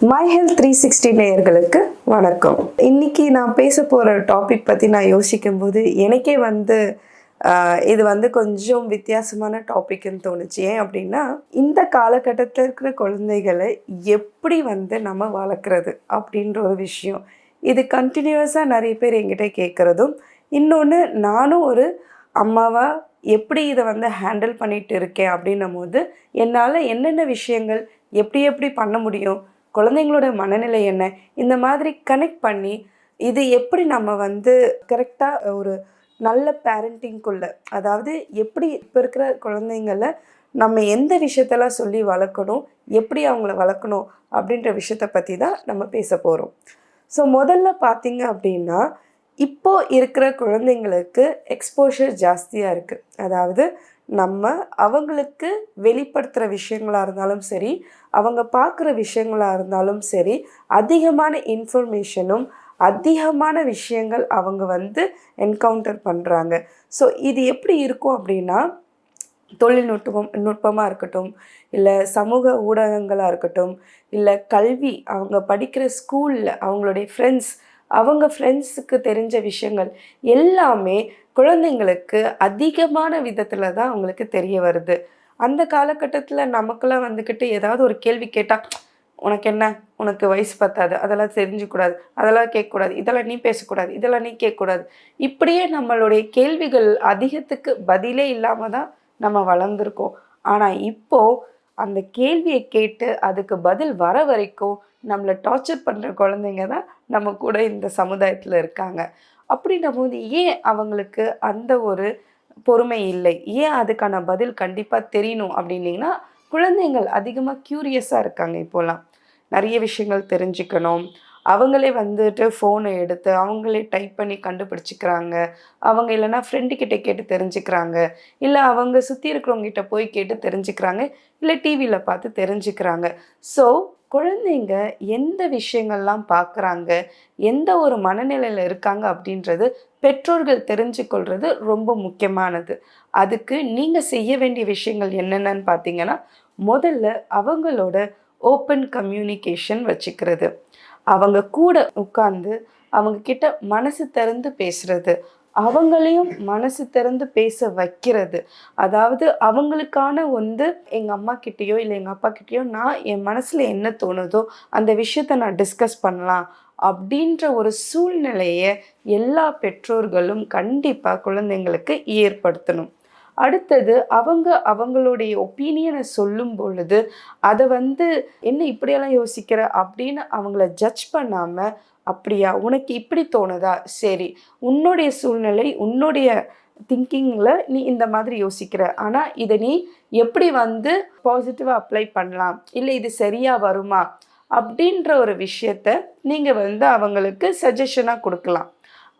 My health three sixty நேயர்களுக்கு வணக்கம். இன்னைக்கு நான் பேச போகிற டாபிக் பற்றி நான் யோசிக்கும் போது எனக்கே வந்து இது வந்து கொஞ்சம் வித்தியாசமான டாபிக்னு தோணுச்சு. ஏன் அப்படின்னா இந்த காலகட்டத்தில் இருக்கிற குழந்தைகளை எப்படி வந்து நம்ம வளர்க்குறது அப்படின்ற ஒரு விஷயம். இது கண்டினியூஸாக நிறைய பேர் என்கிட்ட கேட்குறதும் இன்னொன்று நானும் ஒரு அம்மாவாக எப்படி இதை வந்து ஹேண்டில் பண்ணிகிட்டு இருக்கேன் அப்படின்னும் போது என்னால் என்னென்ன விஷயங்கள் எப்படி எப்படி பண்ண முடியும் குழந்தைங்களோட மனநிலை என்ன? இந்த மாதிரி கனெக்ட் பண்ணி இது எப்படி நம்ம வந்து கரெக்டாக ஒரு நல்ல பேரண்டிங்குள்ள அதாவது எப்படி இப்போ இருக்கிற குழந்தைங்கள நம்ம எந்த விஷயத்தெல்லாம் சொல்லி வளர்க்கணும் எப்படி அவங்கள வளர்க்கணும் அப்படின்ற விஷயத்தை பற்றி தான் நம்ம பேச போகிறோம் ஸோ முதல்ல பார்த்தீங்க அப்படின்னா இப்போ இருக்கிற குழந்தைங்களுக்கு எக்ஸ்போஷர் ஜாஸ்தியாக இருக்குது அதாவது நம்ம அவங்களுக்கு வெளிப்படுத்துகிற விஷயங்களாக இருந்தாலும் சரி அவங்க பார்க்குற விஷயங்களாக இருந்தாலும் சரி அதிகமான இன்ஃபர்மேஷனும் அதிகமான விஷயங்கள் அவங்க வந்து என்கவுண்டர் பண்ணுறாங்க ஸோ இது எப்படி இருக்கும் அப்படின்னா தொழில்நுட்பம் நுட்பமாக இருக்கட்டும் இல்லை சமூக ஊடகங்களாக இருக்கட்டும் இல்லை கல்வி அவங்க படிக்கிற ஸ்கூலில் அவங்களுடைய ஃப்ரெண்ட்ஸ் அவங்க ஃப்ரெண்ட்ஸுக்கு தெரிஞ்ச விஷயங்கள் எல்லாமே குழந்தைங்களுக்கு அதிகமான விதத்தில் தான் அவங்களுக்கு தெரிய வருது. அந்த காலகட்டத்தில் நமக்கெல்லாம் வந்துக்கிட்டு ஏதாவது ஒரு கேள்வி கேட்டால் உனக்கு என்ன? உனக்கு வயசு பத்தாது. அதெல்லாம் தெரிஞ்சுக்கூடாது. அதெல்லாம் கேட்கக்கூடாது. இதெல்லாம் நீ பேசக்கூடாது. இதெல்லாம் நீ கேட்கக்கூடாது. இப்படியே நம்மளுடைய கேள்விகள் அதிகத்துக்கு பதிலே இல்லாமல் தான் நம்ம வளர்ந்துருக்கோம். ஆனால் இப்போது அந்த கேள்வியை கேட்டு அதுக்கு பதில் வர வரைக்கும் நம்மளை டார்ச்சர் பண்ணுற குழந்தைங்க தான் நம்ம கூட இந்த சமுதாயத்தில் இருக்காங்க. அப்படின்னும் போது ஏன் அவங்களுக்கு அந்த ஒரு பொறுமை இல்லை? ஏன் அதுக்கான பதில் கண்டிப்பாக தெரியணும் அப்படின்னிங்கன்னா குழந்தைங்கள் அதிகமாக க்யூரியஸாக இருக்காங்க இப்போலாம். நிறைய விஷயங்கள் தெரிஞ்சுக்கணும். அவங்களே வந்துட்டு ஃபோனை எடுத்து அவங்களே டைப் பண்ணி கண்டுபிடிச்சிக்கிறாங்க. அவங்க இல்லைன்னா ஃப்ரெண்டுக்கிட்ட கேட்டு தெரிஞ்சுக்கிறாங்க. இல்லை அவங்க சுற்றி இருக்கிறவங்ககிட்ட போய் கேட்டு தெரிஞ்சுக்கிறாங்க. இல்லை டிவியில் பார்த்து தெரிஞ்சுக்கிறாங்க. ஸோ குழந்தைங்க எந்த விஷயங்கள்லாம் பார்க்குறாங்க எந்த ஒரு மனநிலையில் இருக்காங்க அப்படின்றது பெற்றோர்கள் தெரிஞ்சுக்கொள்வது ரொம்ப முக்கியமானது. அதுக்கு நீங்கள் செய்ய வேண்டிய விஷயங்கள் என்னென்னன்னு பார்த்தீங்கன்னா முதல்ல அவங்களோட ஓப்பன் கம்யூனிகேஷன் வச்சுக்கிறது. அவங்க கூட உட்காந்து அவங்க கிட்ட மனசு திறந்து பேசுறது. அவங்களையும் மனசு திறந்து பேச வைக்கிறது. அதாவது அவங்களுக்கான வந்து எங்கள் அம்மா கிட்டேயோ இல்லை எங்கள் அப்பா கிட்டேயோ நான் என் மனசில் என்ன தோணுதோ அந்த விஷயத்த நான் டிஸ்கஸ் பண்ணலாம் அப்படின்ற ஒரு சூழ்நிலையை எல்லா பெற்றோர்களும் கண்டிப்பாக குழந்தைங்களுக்கு ஏற்படுத்தணும். அடுத்தது அவங்க அவங்களுடைய ஒப்பீனியனை சொல்லும் பொழுது அதை வந்து என்ன இப்படியெல்லாம் யோசிக்கிற? அப்படின்னு அவங்கள ஜட்ஜ் பண்ணாமல் அப்படியா உனக்கு இப்படி தோணுதா? சரி உன்னுடைய சூழ்நிலை உன்னுடைய திங்கிங்கில் நீ இந்த மாதிரி யோசிக்கிற. ஆனால் இதை நீ எப்படி வந்து பாசிட்டிவாக அப்ளை பண்ணலாம்? இல்லை இது சரியாக வருமா? அப்படின்ற ஒரு விஷயத்த நீங்கள் வந்து அவங்களுக்கு சஜஷனாக கொடுக்கலாம்.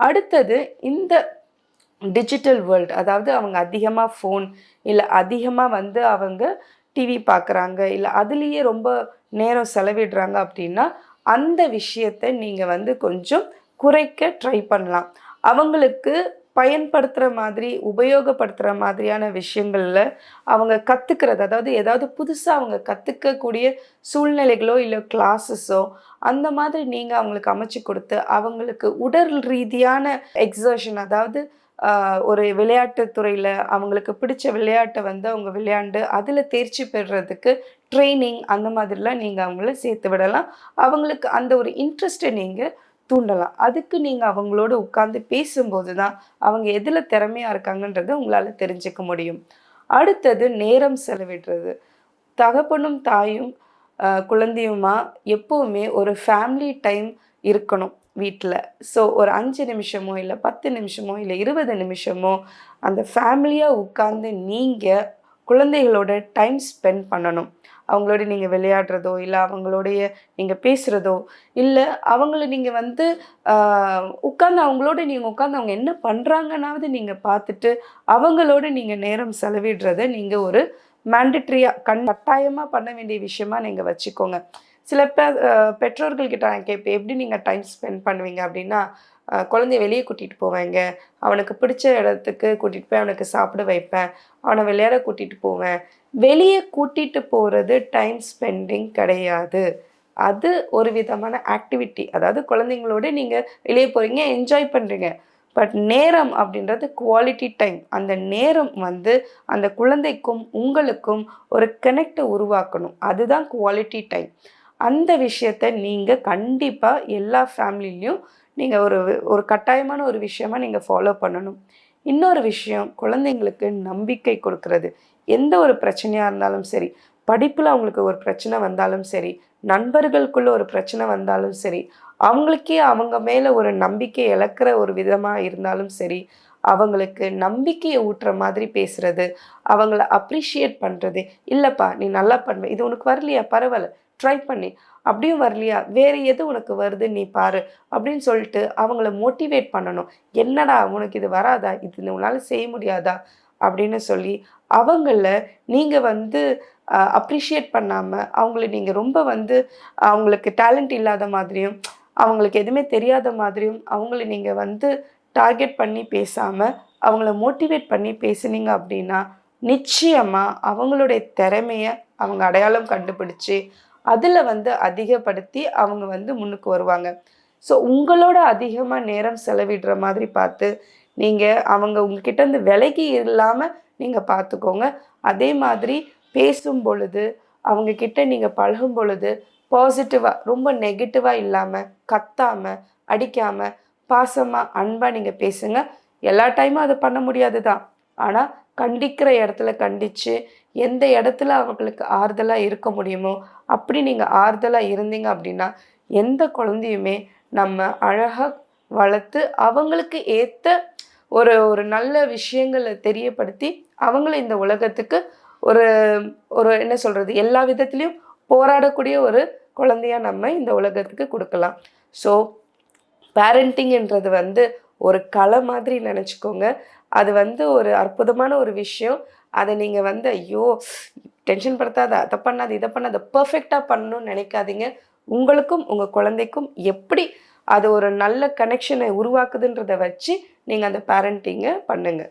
அடுத்தது இந்த டிஜிட்டல் வேர்ல்டு அதாவது அவங்க அதிகமாக ஃபோன் இல்லை அதிகமாக வந்து அவங்க டிவி பார்க்குறாங்க இல்லை அதுலேயே ரொம்ப நேரம் செலவிடுறாங்க அப்படின்னா அந்த விஷயத்தை நீங்கள் வந்து கொஞ்சம் குறைக்க ட்ரை பண்ணலாம். அவங்களுக்கு பயன்படுத்துகிற மாதிரி உபயோகப்படுத்துகிற மாதிரியான விஷயங்களில் அவங்க கற்றுக்கிறது அதாவது ஏதாவது புதுசாக அவங்க கற்றுக்கக்கூடிய சூழ்நிலைகளோ இல்லை கிளாஸஸோ அந்த மாதிரி நீங்கள் அவங்களுக்கு அமைச்சு கொடுத்து அவங்களுக்கு உடல் ரீதியான எக்ஸர்ஷன் அதாவது ஒரு விளையாட்டு துறையில் அவங்களுக்கு பிடிச்ச விளையாட்டை வந்து அவங்க விளையாண்டு அதில் தேர்ச்சி பெறுறதுக்கு ட்ரைனிங் அந்த மாதிரிலாம் நீங்கள் அவங்கள சேர்த்து விடலாம். அவங்களுக்கு அந்த ஒரு இன்ட்ரெஸ்ட்டை நீங்கள் தூண்டலாம். அதுக்கு நீங்கள் அவங்களோட உட்காந்து பேசும்போது தான் அவங்க எதில் திறமையாக இருக்காங்கன்றதை உங்களால் தெரிஞ்சுக்க முடியும். அடுத்தது நேரம் செலவிடுறது. தகப்பனும் தாயும் குழந்தையுமா எப்போவுமே ஒரு ஃபேமிலி டைம் இருக்கணும். வீட்டில் ஸோ ஒரு அஞ்சு நிமிஷமோ இல்லை பத்து நிமிஷமோ இல்லை இருபது நிமிஷமோ அந்த ஃபேமிலியாக உட்கார்ந்து நீங்கள் குழந்தைகளோட டைம் ஸ்பெண்ட் பண்ணணும். அவங்களோட நீங்கள் விளையாடுறதோ இல்லை அவங்களுடைய நீங்கள் பேசுகிறதோ இல்லை அவங்கள நீங்கள் வந்து உட்காந்து அவங்களோட நீங்கள் உட்காந்து அவங்க என்ன பண்ணுறாங்கன்னாவது நீங்கள் பார்த்துட்டு அவங்களோட நீங்கள் நேரம் செலவிடுறத நீங்கள் ஒரு மேண்டட்ரியாக கண் கட்டாயமாக பண்ண வேண்டிய விஷயமா நீங்கள் வச்சுக்கோங்க. சில பேர் பெற்றோர்கள்கிட்ட நான் கேட்பேன் எப்படி நீங்கள் டைம் ஸ்பெண்ட் பண்ணுவீங்க? அப்படின்னா குழந்தைய வெளியே கூட்டிகிட்டு போவேங்க. அவனுக்கு பிடிச்ச இடத்துக்கு கூட்டிகிட்டு போய் அவனுக்கு சாப்பிட வைப்பேன். அவனை விளையாட கூட்டிகிட்டு போவேன். வெளியே கூட்டிகிட்டு போகிறது டைம் ஸ்பெண்டிங் கிடையாது. அது ஒரு விதமான ஆக்டிவிட்டி அதாவது குழந்தைங்களோட நீங்கள் வெளியே போகிறீங்க என்ஜாய் பண்ணுறீங்க பட் நேரம் அப்படின்றது குவாலிட்டி டைம் அந்த நேரம் வந்து அந்த குழந்தைக்கும் உங்களுக்கும் ஒரு கனெக்டை உருவாக்கணும். அதுதான் குவாலிட்டி டைம் அந்த விஷயத்த நீங்கள் கண்டிப்பாக எல்லா ஃபேமிலிலையும் நீங்கள் ஒரு ஒரு கட்டாயமான ஒரு விஷயமாக நீங்கள் ஃபாலோ பண்ணணும். இன்னொரு விஷயம் குழந்தைங்களுக்கு நம்பிக்கை கொடுக்கறது. எந்த ஒரு பிரச்சனையாக இருந்தாலும் சரி படிப்பில் அவங்களுக்கு ஒரு பிரச்சனை வந்தாலும் சரி நண்பர்களுக்குள்ள ஒரு பிரச்சனை வந்தாலும் சரி அவங்களுக்கே அவங்க மேலே ஒரு நம்பிக்கை இழக்கிற ஒரு விதமாக இருந்தாலும் சரி அவங்களுக்கு நம்பிக்கையை ஊட்டுற மாதிரி பேசுகிறது அவங்கள அப்ரிஷியேட் பண்ணுறது இல்லைப்பா நீ நல்லா பண்ணுவ. இது உனக்கு வரலையா? பரவாயில்ல. ட்ரை பண்ணி. அப்படியும் வரலையா? வேறு எது உனக்கு வருது? நீ பாரு. அப்படின்னு சொல்லிட்டு அவங்கள மோட்டிவேட் பண்ணணும். என்னடா உனக்கு இது வராதா? இது உன்னால் செய்ய முடியாதா? அப்படின்னு சொல்லி அவங்கள நீங்கள் வந்து அப்ரிஷியேட் பண்ணாமல் அவங்கள நீங்கள் ரொம்ப வந்து அவங்களுக்கு டேலண்ட் இல்லாத மாதிரியும் அவங்களுக்கு எதுவுமே தெரியாத மாதிரியும் அவங்கள நீங்கள் வந்து டார்கெட் பண்ணி பேசாமல் அவங்கள மோட்டிவேட் பண்ணி பேசுனீங்க அப்படின்னா நிச்சயமாக அவங்களுடைய திறமையை அவங்க அடையாளம் கண்டுபிடிச்சி அதில் வந்து அதிகப்படுத்தி அவங்க வந்து முன்னுக்கு வருவாங்க. ஸோ உங்களோட அதிகமாக நேரம் செலவிடுற மாதிரி பார்த்து நீங்கள் அவங்க உங்ககிட்ட இருந்து விலகி இல்லாமல் நீங்கள் பார்த்துக்கோங்க. அதே மாதிரி பேசும் பொழுது அவங்க கிட்ட நீங்கள் பழகும் பொழுது பாசிட்டிவாக ரொம்ப நெகட்டிவாக இல்லாமல் கத்தாமல் அடிக்காமல் பாசமாக அன்பாக நீங்கள் பேசுங்க. எல்லா டைமும் அதை பண்ண முடியாது தான் ஆனால் கண்டிக்கிற இடத்துல கண்டித்து எந்த இடத்துல அவங்களுக்கு ஆறுதலாக இருக்க முடியுமோ அப்படி நீங்கள் ஆறுதலாக இருந்தீங்க அப்படின்னா எந்த குழந்தையுமே நம்ம அழகாக வளர்த்து அவங்களுக்கு ஏற்ற ஒரு ஒரு நல்ல விஷயங்களை தெரியப்படுத்தி அவங்கள இந்த உலகத்துக்கு ஒரு ஒரு என்ன சொல்கிறது எல்லா விதத்துலேயும் போராடக்கூடிய ஒரு குழந்தையாக நம்ம இந்த உலகத்துக்கு கொடுக்கலாம். ஸோ பேரண்டிங்ன்றது வந்து ஒரு கலை மாதிரி நினச்சிக்கோங்க. அது வந்து ஒரு அற்புதமான ஒரு விஷயம். அதை நீங்கள் வந்து ஐயோ டென்ஷன் படுத்தாத அதை பண்ணாது இதை பண்ணாத பர்ஃபெக்டாக பண்ணணும்னு நினைக்காதீங்க. உங்களுக்கும் உங்கள் குழந்தைக்கும் எப்படி அது ஒரு நல்ல கனெக்ஷனை உருவாக்குதுன்றதை வச்சு நீங்கள் அந்த பேரண்டிங்கை பண்ணுங்கள்